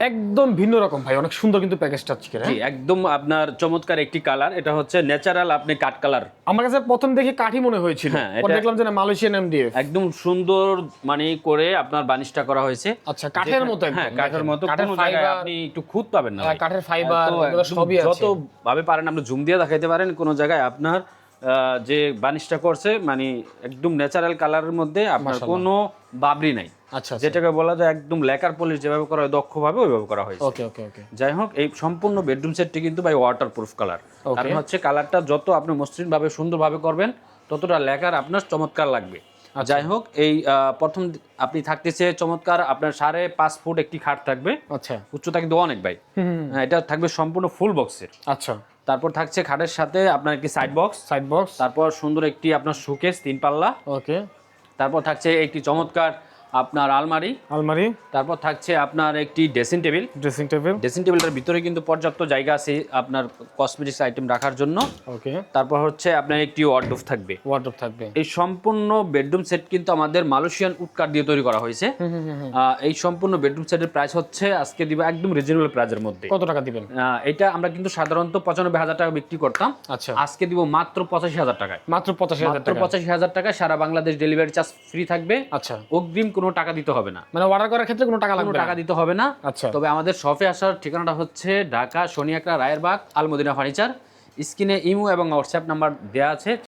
একদম ভিন্ন রকম ভাই অনেক সুন্দর কিন্তু প্যাকেজটা আজকে জি একদম আপনার চমৎকার একটি কালার এটা হচ্ছে ন্যাচারাল আপনি কাঠ কালার আমার কাছে প্রথম দেখে কাঠি মনে হয়েছিল হ্যাঁ, পরে এটা- দেখলাম যে না মালয়েশিয়ান এমডিএফ একদম সুন্দর মানে করে আপনার বানিশটা করা হয়েছে। আচ্ছা কাঠের মতো হ্যাঁ কাঠের মতো কোনো জায়গায় আপনি একটু খুঁত পাবেন না হ্যাঁ, কাঠের ফাইবার সবই আছে। যত ভাবে পারেন আপনি জুম দিয়ে দেখাইতে পারেন কোনো জায়গায় আপনার আহ, যে বানিশটা করছে মানে একদম ন্যাচারাল কালারের মধ্যে আপনার কোনো বাবরি নাই। আচ্ছা যেটাকে বলা যায় একদম লেকার পলিশ যেভাবে করা হয় দক্ষভাবে ওইভাবে করা হয়েছে। ওকে ওকে ওকে। যাই হোক এই সম্পূর্ণ বেডরুম সেটটি কিন্তু ভাই ওয়াটার প্রুফ কালার কারণ হচ্ছে কালারটা যত আপনি মসৃণ ভাবে সুন্দরভাবে করবেন ততটা লেখার আপনার চমৎকার লাগবে। আচ্ছা। যাই হোক এই প্রথম আপনি থাকতেছে চমৎকার আপনার সাড়ে পাঁচ ফুট একটি খাট থাকবে। আচ্ছা। উচ্চতা কিন্তু অনেক ভাই। হ্যাঁ, এটা থাকবে সম্পূর্ণ ফুল বক্সের আচ্ছা। তারপর থাকছে খাটের সাথে আপনার একটি সাইড বক্স সাইড বক্স তারপর সুন্দর একটি আপনার সুকেস তিন পাল্লা। ওকে। তারপর থাকছে একটি চমৎকার আপনার আলমারি আলমারি তারপর থাকছে আপনার একটি dressing table dressing table dressing টেবিলটার ভিতরে কিন্তু পর্যাপ্ত জায়গা আছে আপনার কসমেটিক্স আইটেম রাখার জন্য। ওকে তারপর হচ্ছে আপনার একটি ওয়ার্ডরোব থাকবে। ওয়ার্ডরোব থাকবে। এই সম্পূর্ণ বেডরুম সেট কিন্তু আমাদের মালয়েশিয়ান উডকাট দিয়ে তৈরি করা হয়েছে। এই সম্পূর্ণ বেডরুম সেটের প্রাইস হচ্ছে আজকে দিব একদম রিজনেবল প্রাইসের মধ্যে। কত টাকা দিবেন? এটা আমরা কিন্তু সাধারণত পঁচানব্বই হাজার টাকা বিক্রি করতাম। আচ্ছা। আজকে দিব মাত্র পঁচাশি হাজার টাকায়। মাত্র পঁচাশি হাজার পঁচাশি হাজার টাকা সারা বাংলাদেশ ডেলিভারি চার্জ ফ্রি থাকবে। আচ্ছা। অগ্রিম কোনো টাকা দিতে হবে না। মানে অর্ডার করার ক্ষেত্রে কোনো টাকা কোনো লাগবে টাকা দিতে হবে না। আচ্ছা। তবে আমাদের শপে আসার ঠিকানাটা হচ্ছে ঢাকা শনিয়াকড়া রায়েরবাগ আলমদিনা ফার্নিচার। স্ক্রিনে ইমো এবং হোয়াটসঅ্যাপ নাম্বার দেওয়া আছে।